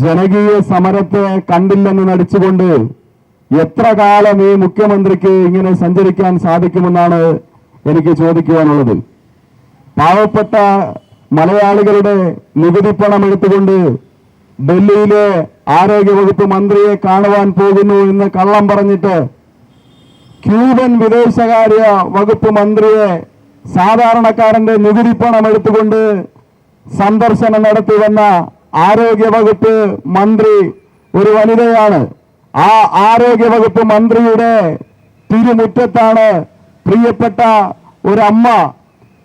ജനകീയ സമരത്തെ കണ്ടില്ലെന്ന് നടിച്ചുകൊണ്ട് എത്ര കാലം ഈ മുഖ്യമന്ത്രിക്ക് ഇങ്ങനെ സഞ്ചരിക്കാൻ സാധിക്കുമെന്നാണ് എനിക്ക് ചോദിക്കുവാനുള്ളത്. പാവപ്പെട്ട മലയാളികളുടെ നികുതി പണം എടുത്തുകൊണ്ട് ഡൽഹിയിലെ ആരോഗ്യവകുപ്പ് മന്ത്രിയെ കാണുവാൻ പോകുന്നു എന്ന് കള്ളം പറഞ്ഞിട്ട് ക്യൂബൻ വിദേശകാര്യ വകുപ്പ് മന്ത്രിയെ സാധാരണക്കാരന്റെ നികുതി പണം എടുത്തുകൊണ്ട് സന്ദർശനം നടത്തി വന്ന ആരോഗ്യ വകുപ്പ് മന്ത്രി ഒരു വനിതയാണ്. ആ ആരോഗ്യ വകുപ്പ് മന്ത്രിയുടെ തിരുമുറ്റത്താണ് പ്രിയപ്പെട്ട ഒരു അമ്മ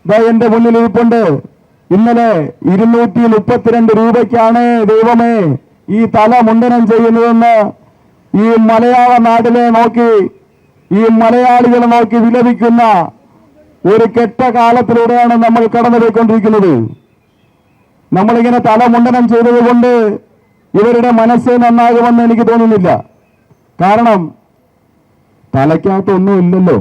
ദാ എന്റെ മുന്നിൽ ഇരിപ്പുണ്ട്. ഇന്നലെ ഇരുന്നൂറ്റി മുപ്പത്തിരണ്ട് രൂപയ്ക്കാണ് ദൈവമേ ഈ തല മുണ്ടനം ചെയ്യുന്നതെന്ന് ഈ മലയാള നാടിനെ നോക്കി ഈ മലയാളികളെ നോക്കി വിലപിക്കുന്ന ഒരു കെട്ട കാലത്തിലൂടെയാണ് നമ്മൾ കടന്നുപോയിക്കൊണ്ടിരിക്കുന്നത്. നമ്മളിങ്ങനെ തല മുണ്ടനം ചെയ്തതുകൊണ്ട് ഇവരുടെ മനസ്സ് നന്നാകുമെന്ന് എനിക്ക് തോന്നുന്നില്ല. കാരണം തലയ്ക്കകത്തൊന്നും ഇല്ലല്ലോ.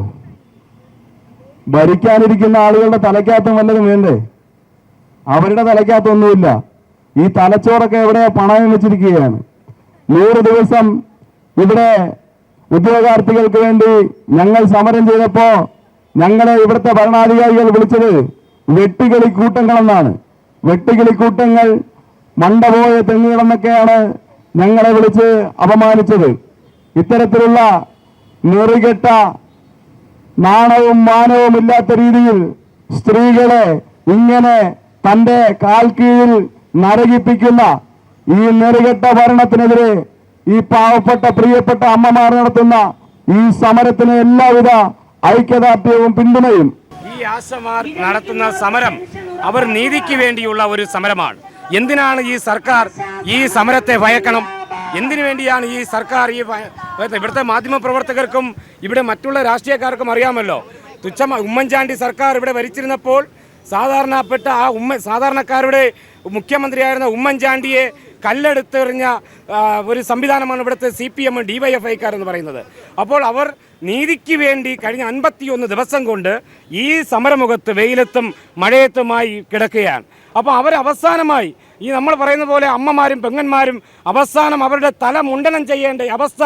ഭരിക്കാനിരിക്കുന്ന ആളുകളുടെ തലയ്ക്കകത്തും വല്ലതും വേണ്ടേ? അവരുടെ തലയ്ക്കകത്തൊന്നുമില്ല. ഈ തലച്ചോറൊക്കെ എവിടെ പണയം വെച്ചിരിക്കുകയാണ്. നൂറ് ദിവസം ഇവിടെ ഉദ്യോഗാർത്ഥികൾക്ക് വേണ്ടി ഞങ്ങൾ സമരം ചെയ്തപ്പോൾ ഞങ്ങളെ ഇവിടുത്തെ ഭരണാധികാരികൾ വിളിച്ചത് വെട്ടികളി കൂട്ടങ്ങളെന്നാണ്. വെട്ടുകിളി കൂട്ടങ്ങൾ മണ്ടപോയ തെങ്ങുകളെന്നൊക്കെയാണ് ഞങ്ങളെ വിളിച്ച് അപമാനിച്ചത്. ഇത്തരത്തിലുള്ള നെറികെട്ട നാണവും മാനവും ഇല്ലാത്ത രീതിയിൽ സ്ത്രീകളെ ഇങ്ങനെ തന്റെ കാൽ കീഴിൽ നരകിപ്പിക്കുന്ന ഈ നെറികെട്ട ഭരണത്തിനെതിരെ ഈ പാവപ്പെട്ട പ്രിയപ്പെട്ട അമ്മമാർ നടത്തുന്ന ഈ സമരത്തിന് എല്ലാവിധ ഐക്യദാർഢ്യവും പിന്തുണയും. ഈ ആശമാർ നടത്തുന്ന സമരം അവർ നീതിക്ക് വേണ്ടിയുള്ള ഒരു സമരമാണ്. എന്തിനാണ് ഈ സർക്കാർ ഈ സമരത്തെ ഭയക്കണം? എന്തിനു വേണ്ടിയാണ് ഈ സർക്കാർ ഈ ഇവിടുത്തെ മാധ്യമ പ്രവർത്തകർക്കും ഇവിടെ മറ്റുള്ള രാഷ്ട്രീയക്കാർക്കും അറിയാമല്ലോ. തുച്ഛ ഉമ്മൻചാണ്ടി സർക്കാർ ഇവിടെ ഭരിച്ചിരുന്നപ്പോൾ സാധാരണപ്പെട്ട ആ ഉമ്മ സാധാരണക്കാരുടെ മുഖ്യമന്ത്രിയായിരുന്ന ഉമ്മൻചാണ്ടിയെ കല്ലെടുത്തെറിഞ്ഞ ഒരു സംവിധാനമാണ് ഇവിടുത്തെ C P M D Y F പറയുന്നത്. അപ്പോൾ അവർ നീതിക്ക് വേണ്ടി കഴിഞ്ഞ അൻപത്തിയൊന്ന് ദിവസം കൊണ്ട് ഈ സമരമുഖത്ത് വെയിലത്തും മഴയത്തുമായി കിടക്കുകയാണ്. അപ്പോൾ അവർ അവസാനമായി ഈ നമ്മൾ പറയുന്ന പോലെ അമ്മമാരും പെങ്ങന്മാരും അവസാനം അവരുടെ തല മുണ്ടനം ചെയ്യേണ്ട അവസ്ഥ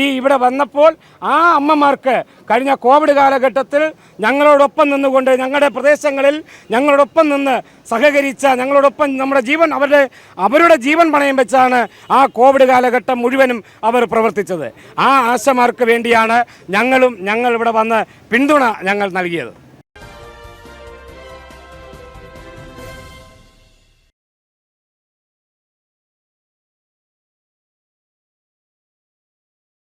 ഈ ഇവിടെ വന്നപ്പോൾ ആ അമ്മമാർക്ക് കഴിഞ്ഞ കോവിഡ് കാലഘട്ടത്തിൽ ഞങ്ങളോടൊപ്പം നിന്നുകൊണ്ട് ഞങ്ങളുടെ പ്രദേശങ്ങളിൽ ഞങ്ങളോടൊപ്പം നിന്ന് സഹകരിച്ച ഞങ്ങളോടൊപ്പം നമ്മുടെ ജീവൻ അവരുടെ അവരുടെ ജീവൻ പണയം വെച്ചാണ് ആ കോവിഡ് കാലഘട്ടം മുഴുവനും അവർ പ്രവർത്തിച്ചത്. ആ ആശമാർക്ക് വേണ്ടിയാണ് ഞങ്ങളും ഞങ്ങൾ ഇവിടെ വന്ന് പിന്തുണ ഞങ്ങൾ നൽകിയത്.